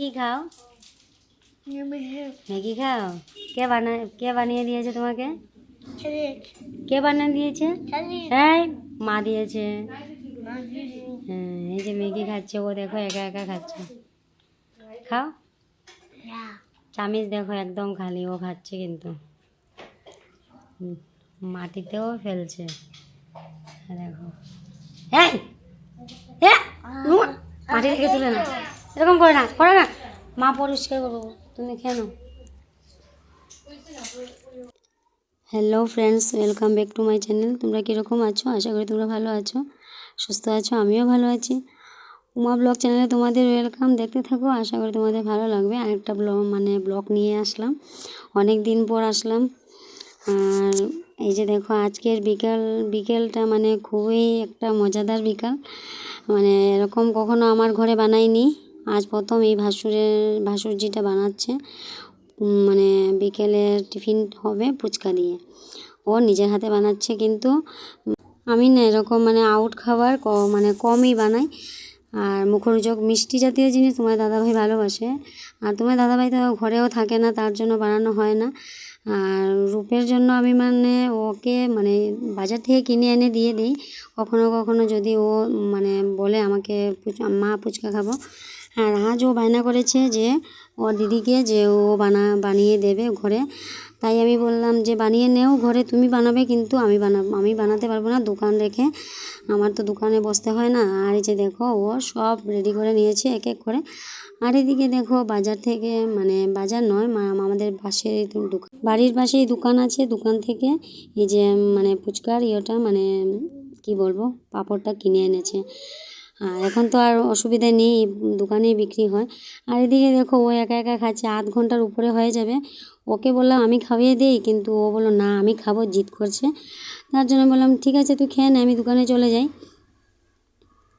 কি খাও ম্যাগি খাও কে বানা কে বানিয়ে দিয়েছে তোমাকে কে বানিয়ে দিয়েছে এই মা দিয়েছে হ্যাঁ এই যে ম্যাগি খাচ্ছে ও দেখো একা একা খাচ্ছে খাও চামিচ দেখো একদম খালি ও খাচ্ছে কিন্তু মাটিতেও ফেলছে হ্যাঁ, দেখো এ, মাটি থেকে তুলে না এরকম করে না করে না। মা পরিষ্কার করব, তুমি কেন hello friends welcome back to my channel তোমরা কীরকম আছো? আশা করি তোমরা ভালো আছো, সুস্থ আছো, আমিও ভালো আছি। উমা ব্লগ চ্যানেলে তোমাদের ওয়েলকাম দেখতে থাকো, আশা করি তোমাদের ভালো লাগবে। আরেকটা ব্লগ মানে ব্লগ নিয়ে আসলাম। অনেক দিন পর আসলাম। আর এই যে দেখো, আজকের বিকাল, বিকেলটা মানে খুবই একটা মজাদার বিকাল। মানে এরকম কখনো আমার ঘরে বানাইনি। আজ প্রথম এই ভাসুরের, ভাসুরজিটা বানাচ্ছে। মানে বিকেলে টিফিন হবে ফুচকা দিয়ে। ও নিজের হাতে বানাচ্ছে কিন্তু আমি না এরকম মানে আউট খাবার ক- মানে কমই বানাই। আর মুখরোচক মিষ্টি জাতীয় জিনিস তোমার দাদাভাই ভালোবাসে। আর তোমার দাদাভাই তো ঘরেও থাকে না, তার জন্য বানানো হয় না। আর রূপের জন্য আমি মানে ওকে মানে বাজার থেকে কিনে এনে দিয়ে দিই। কখনো কখনো যদি ও মানে বলে আমাকে, মা, ফুচকা খাব। আর আজ ও বায়না করেছে যে ওর দিদিকে যে ও বানা, বানিয়ে দেবে ঘরে। তাই আমি বললাম যে, বানিয়ে নেও ঘরে, তুমি বানাবে কিন্তু আমি বানাবো, আমি বানাতে পারব না, দোকান রেখে। আমার তো দোকানে বসতে হয় না। আর এই যে দেখো, ও সব রেডি করে নিয়েছে এক এক করে। আর এদিকে দেখো, বাজার থেকে মানে বাজার নয় আমাদের পাশে দোকান। বাড়ির পাশেই দোকান আছে, দোকান থেকে এই যে মানে ফুচকার ইয়েটা মানে কি বলব, পাঁপড়টা কিনে এনেছে। আর এখন তো আর অসুবিধা নেই দোকানেই বিক্রি হয়। আর এদিকে দেখো, ও একা একা খাচ্ছে, আধ ঘণ্টার উপরে হয়ে যাবে। ওকে বললাম, আমি খাইয়ে দিই? কিন্তু ও বলল, না, আমি খাব, জিদ করছে। তার জন্য বললাম, ঠিক আছে, তুই খেয়ে আমি দোকানে চলে যাই।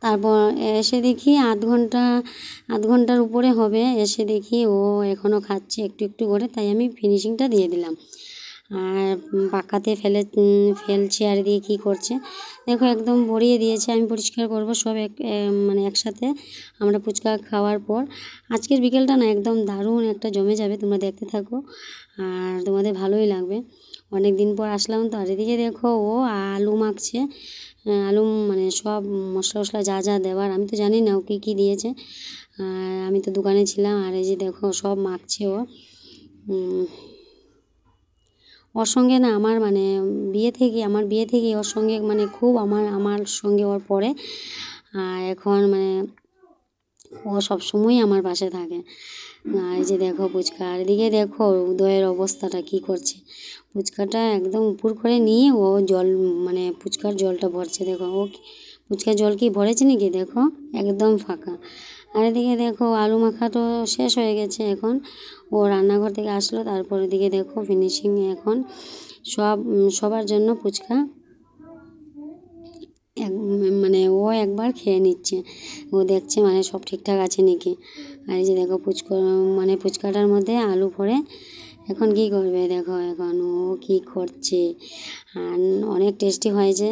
তারপর এসে দেখি আধ ঘণ্টা, আধ ঘণ্টার উপরে হবে। এসে দেখি ও এখনও খাচ্ছে একটু একটু করে, তাই আমি ফিনিশিংটা দিয়ে দিলাম। আর পাকাতে ফেলে ফেলছে আর দিয়ে কী করছে? দেখো একদম ভরিয়ে দিয়েছে, আমি পরিষ্কার করব সব এক মানে একসাথে আমরা ফুচকা খাওয়ার পর। আজকের বিকেলটা না একদম দারুণ একটা জমে যাবে, তোমরা দেখতে থাকো। আর তোমাদের ভালোই লাগবে। অনেক দিন পর আসলাম তো, আর এদিকে দেখো ও আলু মাখছে। আলু মানে সব মশলা মশলা যা যা দেওয়ার, আমি তো জানি না ও কী কী দিয়েছে। আর আমি তো দোকানে ছিলাম, আর এই যে দেখো সব মাখছে ও। ওর সঙ্গে না আমার মানে বিয়ে থেকে, আমার বিয়ে থেকে ওর সঙ্গে মানে খুব আমার আমার সঙ্গে ওর পরে। আর এখন মানে ও সবসময়ই আমার পাশে থাকে। আর এই যে দেখো ফুচকা আর এদিকে দেখো উদয়ের অবস্থাটা কি করছে। ফুচকাটা একদম উপর করে নিয়ে ও জল মানে ফুচকার জলটা ভরছে। দেখো ও ফুচকার জল কি ভরেছে নাকি? দেখো, একদম ফাঁকা। আর এদিকে দেখো আলু মাখা তো শেষ হয়ে গেছে এখন। ও রান্নাঘর থেকে আসলো, তারপর এদিকে দেখো ফিনিশিং এখন সব সবার জন্য ফুচকা। এক মানে ও একবার খেয়ে নিচ্ছে। ও দেখছে মানে সব ঠিকঠাক আছে নাকি। আর এই যে দেখো ফুচকা মানে ফুচকাটার মধ্যে আলু ভরে এখন কি করবে দেখো এখন, ও কি করছে? আর অনেক টেস্টি হয়েছে।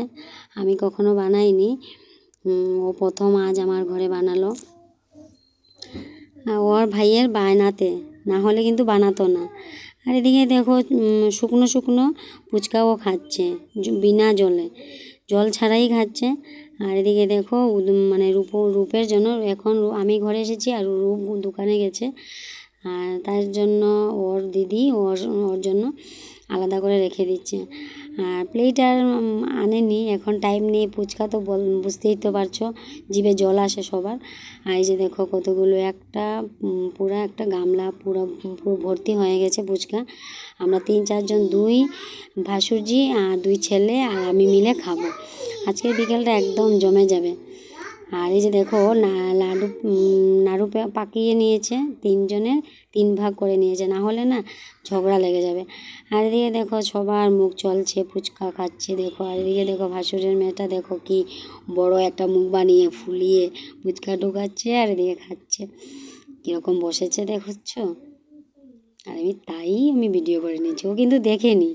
আমি কখনো বানাইনি। ও প্রথম আজ আমার ঘরে বানালো। ওর ভাইয়ের বায়নাতে। না হলে কিন্তু বানাতো না। আর এদিকে দেখো শুকনো শুকনো ফুচকাও খাচ্ছে বিনা জলে। জল ছাড়াই খাচ্ছে। আর এদিকে দেখো মানে রূপ, রূপের জন্য এখন আমি ঘরে এসেছি আর রূপ দোকানে গেছে। আর তার জন্য ওর দিদি ওর ওর জন্য আলাদা করে রেখে দিচ্ছে। প্লেট আর আনে আনেনি, এখন টাইম নেই, ফুচকা তো বল, বুঝতেই তো পারছ, জিভে জল আসে সবার। আর এই যে দেখো কতগুলো, একটা পুরো একটা গামলা, পুরো পুরো ভর্তি হয়ে গেছে ফুচকা। আমরা তিন, চারজন, দুই ভাসুরজি আর দুই ছেলে আর আমি মিলে খাব। আজকের বিকেলটা একদম জমে যাবে। আর এই যে দেখো, না, লাডু নাড়ু পাকিয়ে নিয়েছে তিনজনের তিন ভাগ করে নিয়েছে, না হলে না ঝগড়া লেগে যাবে। আর এদিকে দেখো, সবার মুখ চলছে, ফুচকা খাচ্ছে, দেখো, আর এদিকে দেখো, ভাসুরের মেয়েটা দেখো কি বড় একটা মুখ বানিয়ে ফুলিয়ে ফুচকা ঢুকাচ্ছে আর এদিকে খাচ্ছে। কীরকম বসেছে দেখছ আর আমি তাই আমি ভিডিও করে নিয়েছি, ও কিন্তু দেখেনি।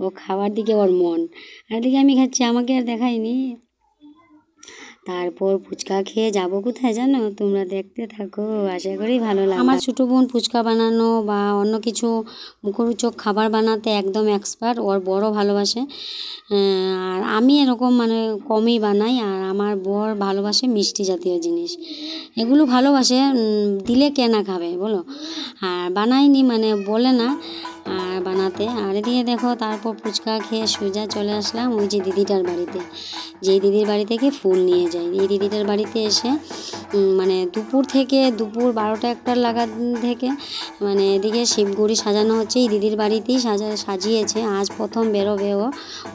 ও খাওয়ার দিকে ওর মন। আর এদিকে আমি খাচ্ছি, আমাকে আর দেখায়নি। তারপর ফুচকা খেয়ে যাব কোথায় জানো? তোমরা দেখতে থাকো, আশা করি ভালো লাগে আমার ছোটো বোন ফুচকা বানানো বা অন্য কিছু মুখরোচক খাবার বানাতে একদম এক্সপার্ট ওর বড় ভালোবাসে। আর আমি এরকম মানে কমই বানাই, আর আমার বর ভালোবাসে মিষ্টি জাতীয় জিনিস। এগুলো ভালোবাসে দিলে কেনা খাবে, বলো। আর বানাইনি মানে বলে না বানাতে। আর এদিকে দেখো, তারপর ফুচকা খেয়ে সোজা চলে আসলাম ওই যে দিদিটার বাড়িতে। যেই দিদির বাড়ি থেকে ফুল নিয়ে যাই। এই দিদিটার বাড়িতে এসে মানে দুপুর থেকে দুপুর বারোটা একটার লাগা থেকে মানে এদিকে শিবগুড়ি সাজানো হচ্ছে। এই দিদির বাড়িতেই সাজা, সাজিয়েছে। আজ প্রথম বেরোবে ও,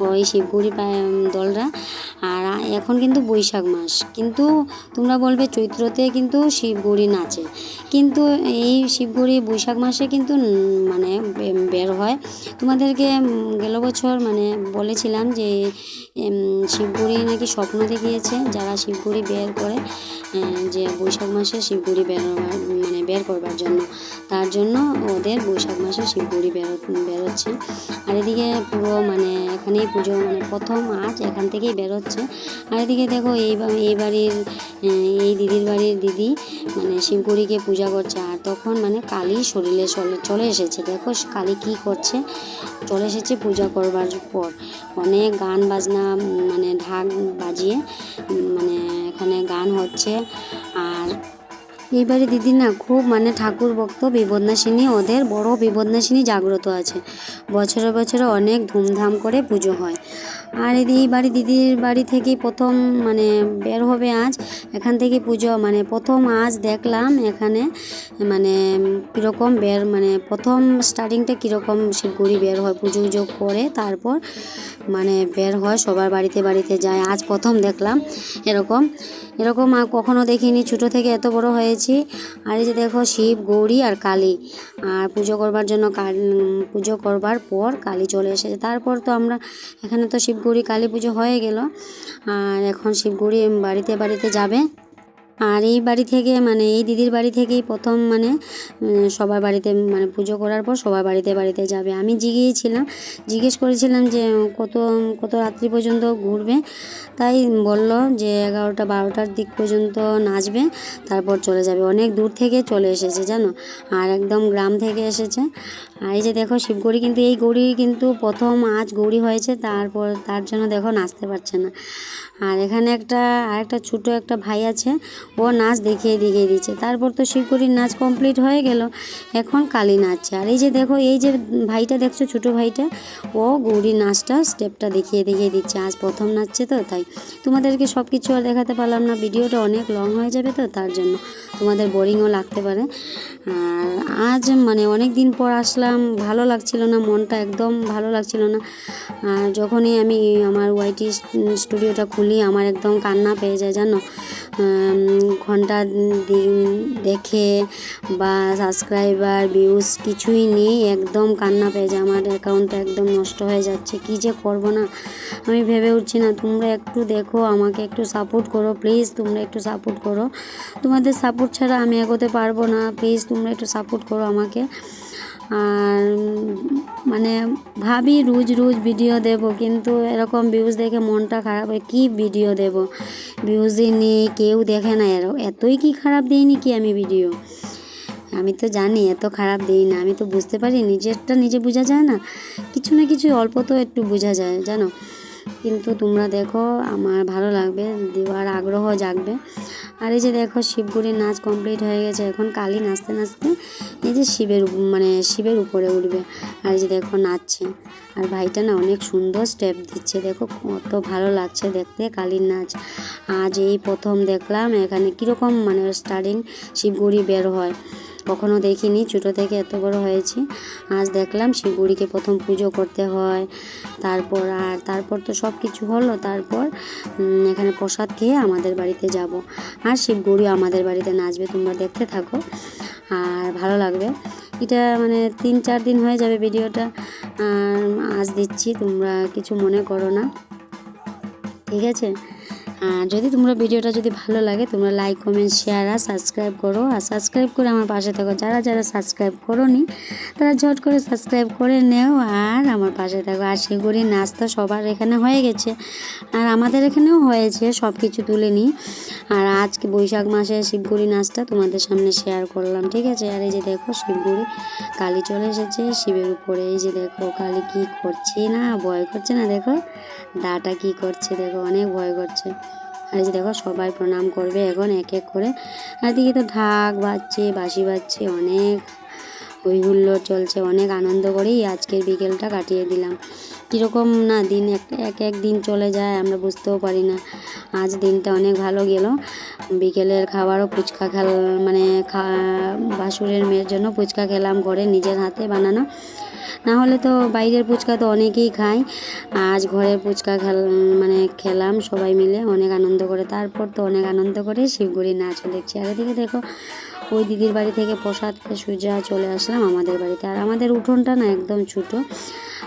ওই শিবগুড়ি দলরা। আর এখন কিন্তু বৈশাখ মাস। কিন্তু তোমরা বলবে চৈত্রতে কিন্তু শিবগুড়ি নাচে। কিন্তু এই শিবগুড়ি বৈশাখ মাসে কিন্তু মানে বের হয়। তোমাদেরকে গেল বছর মানে বলেছিলাম যে শিবপুরি নাকি স্বপ্ন দেখিয়েছে যারা শিবপুরি বের করে যে বৈশাখ মাসে শিবপুরি বের মানে বের করবার জন্য, তার জন্য ওদের বৈশাখ মাসে শিবপুরি বেরো, বেরোচ্ছে। আর এদিকে পুরো মানে এখানেই পুজো মানে প্রথম আজ এখান থেকেই বেরোচ্ছে। আর এদিকে দেখো, এই এই বাড়ির এই দিদির বাড়ির দিদি মানে শিবগুড়িকে পূজা করছে। আর তখন মানে কালী শরীরে চলে চলে এসেছে। দেখো কালী কি করছে। চলে এসেছে পূজা করবার পর। অনেক গান বাজনা মানে ঢাক বাজিয়ে মানে এখানে গান হচ্ছে। আর এইবারে দিদি না খুব মানে ঠাকুর ভক্ত বিপদনাশিনী, ওদের বড় বিপদনাশিনী জাগ্রত আছে। বছরে বছরে অনেক ধুমধাম করে পুজো হয়। আর এই বাড়ি, দিদির বাড়ি থেকে প্রথম মানে বের হবে আজ। এখান থেকে পুজো মানে প্রথম আজ দেখলাম এখানে মানে কীরকম বের মানে প্রথম স্টার্টিংটা কীরকম শিবগুড়ি বের হয়, পুজো উজো করে তারপর মানে বের হয় সবার বাড়িতে বাড়িতে যায়। আজ প্রথম দেখলাম এরকম। এরকম আর কখনো দেখিনি। ছোট থেকে এত বড় হয়েছি। আর এই যে দেখো, শিব, গৌরী আর কালী। আর পুজো করবার জন্য পুজো করবার পর কালী চলে এসেছে। তারপর তো আমরা, এখানে তো শিব, গৌরী, কালী পুজো হয়ে গেল। আর এখন শিব, গৌরী বাড়িতে বাড়িতে যাবে। আর এই বাড়ি থেকে মানে এই দিদির বাড়ি থেকেই প্রথম মানে সবার বাড়িতে মানে পুজো করার পর সবার বাড়িতে বাড়িতে যাবে। আমি জিগিয়েছিলাম, জিজ্ঞেস করেছিলাম যে, কত কত রাত্রি পর্যন্ত ঘুরবে? তাই বলল যে, এগারোটা, বারোটার দিক পর্যন্ত নাচবে, তারপর চলে যাবে। অনেক দূর থেকে চলে এসেছে, জানো? আর একদম গ্রাম থেকে এসেছে। আর এই যে দেখো, শিবগৌরী কিন্তু, এই গৌরী কিন্তু প্রথম আজ গৌরী হয়েছে, তারপর, তার জন্য দেখো নাচতে পারছে না। আর এখানে একটা আর একটা ছোটো একটা ভাই আছে, ও নাচ দেখিয়ে দেখিয়ে দিচ্ছে। তারপর তো শিবগৌরীর নাচ কমপ্লিট হয়ে গেল। এখন কালী নাচছে। আর এই যে দেখো, এই যে ভাইটা দেখছ, ছোটো ভাইটা, ও গৌরীর নাচটা স্টেপটা দেখিয়ে দেখিয়ে দিচ্ছে। আজ প্রথম নাচছে তো, তাই। তোমাদেরকে সব কিছু আর দেখাতে পারলাম না। ভিডিওটা অনেক লং হয়ে যাবে তো, তার জন্য। তোমাদের বোরিংও লাগতে পারে। আর আজ মানে অনেক দিন পর আসলাম, ভালো লাগছিল না, মনটা একদম ভালো লাগছিল না। আর যখনই আমি আমার ওয়াইটি স্টুডিওটা খুলি আমার একদম কান্না পেয়ে যায়, জানো? ঘণ্টা দিন দেখে বা সাবস্ক্রাইবার ভিউজ কিছুই নেই, একদম কান্না পেয়ে যায়। আমার অ্যাকাউন্টটা একদম নষ্ট হয়ে যাচ্ছে, কী যে করব না? আমি ভেবে উঠছি না, তোমরা একটু দেখো, আমাকে একটু সাপোর্ট করো প্লিজ তোমরা একটু সাপোর্ট করো। তোমাদের সাপোর্ট ছাড়া আমি এগোতে পারব না প্লিজ তোমরা একটু সাপোর্ট করো আমাকে। আর মানে ভাবি রোজ রোজ ভিডিও দেব, কিন্তু এরকম ভিউজ দেখে মনটা খারাপ হয়, কী ভিডিও দেব? ভিউজই নেই, কেউ দেখে না, এর এতই কি খারাপ দিইনি কি আমি ভিডিও আমি তো জানি, এত খারাপ দিই না, আমি তো বুঝতে পারি, নিজেরটা নিজে বোঝা যায় না, কিছু না কিছু অল্প তো একটু বোঝা যায়, জানো? কিন্তু তোমরা দেখো, আমার ভালো লাগবে, দেওয়ার আগ্রহ জাগবে। আর এই যে দেখো শিবগুড়ির নাচ কমপ্লিট হয়ে গেছে, এখন কালী নাচতে নাচতে এই যে শিবের মানে শিবের উপরে উঠবে, আর এই যে দেখো নাচছে। আর ভাইটা না অনেক সুন্দর স্টেপ দিচ্ছে, দেখো কত ভালো লাগছে দেখতে কালীর নাচ। আজ এই প্রথম দেখলাম, এখানে কীরকম মানে স্টার্টিং শিবগুড়ি বের হয়। কখনো দেখিনি, ছোটো থেকে এত বড় হয়েছি। আজ দেখলাম শিবগুড়িকে প্রথম পুজো করতে হয়। তারপর আর, তারপর তো সব কিছু হলো। তারপর এখানে প্রসাদ খেয়ে আমাদের বাড়িতে যাব। আর শিবগুড়িও আমাদের বাড়িতে নাচবে, তোমরা দেখতে থাকো। আর ভালো লাগবে। এটা মানে তিন, চার দিন হয়ে যাবে ভিডিওটা। আজ দিচ্ছি, তোমরা কিছু মনে করো না। ঠিক আছে? যদি তোমরা ভিডিওটা যদি ভালো লাগে, তোমরা লাইক কমেন্ট শেয়ার আর সাবস্ক্রাইব করো। আর সাবস্ক্রাইব করে আমার পাশে থাকো। যারা যারা সাবস্ক্রাইব করোনি, তারা ঝট করে সাবস্ক্রাইব করে নেও আর আমার পাশে থাকো। আর শিগুড়ি নাচ তো সবার এখানে হয়ে গেছে। আর আমাদের এখানেও হয়েছে সব কিছু তুলে নিই। আর আজকে বৈশাখ মাসে শিবগুড়ি নাচটা তোমাদের সামনে শেয়ার করলাম, ঠিক আছে? আর এই যে দেখো শিবগুড়ি কালী চলে এসেছে, শিবের উপরে। এই যে দেখো কালী কি করছে না? ভয় করছে না? দেখো? দাটা কি করছে? দেখো, অনেক ভয় করছে। আর যে দেখো সবাই প্রণাম করবে এখন এক এক করে। আর দিকে তো ঢাক বাজছে, বাঁশি বাজছে, অনেক হই চলছে, অনেক আনন্দ করেই আজকের বিকেলটা কাটিয়ে দিলাম। কীরকম না দিন এক এক দিন চলে যায় আমরা বুঝতেও পারি না। আজ দিনটা অনেক ভালো গেল। বিকেলের খাবারও ফুচকা খেল মানে খা বাসুরের মেয়ের জন্য ফুচকা খেলাম, ঘরে নিজের হাতে বানানো। না হলে তো বাইরের ফুচকা তো অনেকেই খায়। আজ ঘরের ফুচকা খেল মানে খেলাম সবাই মিলে, অনেক আনন্দ করে। তারপর তো অনেক আনন্দ করে শিবগুড়ি নাচও দেখছি। আগে থেকে দেখো ওই দিদির বাড়ি থেকে প্রসাদ খেয়ে সোজা চলে আসলাম আমাদের বাড়িতে। আর আমাদের উঠোনটা না একদম ছোটো।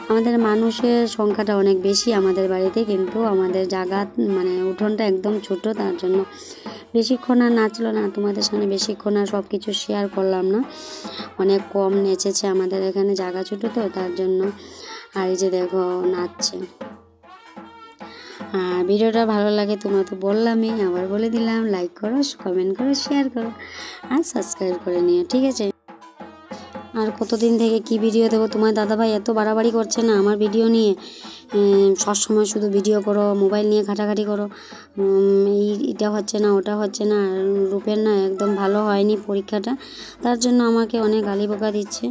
আমাদের মানুষের সংখ্যাটা অনেক বেশি আমাদের বাড়িতে, কিন্তু আমাদের জায়গা মানে উঠোনটা একদম ছোট, তার জন্য বেশিক্ষণ আর নাচলো না। তোমাদের সামনে বেশিক্ষণ আর সব কিছু শেয়ার করলাম না। অনেক কম নেচেছে আমাদের এখানে জায়গা ছোটো তো, তার জন্য। আর এই যে দেখো, নাচছে। আর ভিডিওটা ভালো লাগে তোমরা তো বললামই, আবার বলে দিলাম লাইক করো কমেন্ট করো শেয়ার করো, আর সাবস্ক্রাইব করে নিও, ঠিক আছে? আর কতদিন থেকে কি ভিডিও দেবো? তোমার দাদাভাই এত বাড়াবাড়ি করছে না আমার ভিডিও নিয়ে। সবসময় শুধু ভিডিও করো মোবাইল নিয়ে ঘাটাঘাটি করো। এই, এটা হচ্ছে না, ওটা হচ্ছে না রূপের না একদম ভালো হয়নি পরীক্ষাটা। তার জন্য আমাকে অনেক গালি বোকা দিচ্ছে।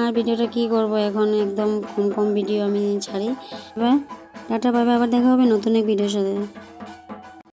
আর ভিডিওটা কি করব? এখন একদম কম কম ভিডিও আমি ছাড়ি। এবার টাটা বাই আবার দেখা হবে নতুন এক ভিডিওর সাথে।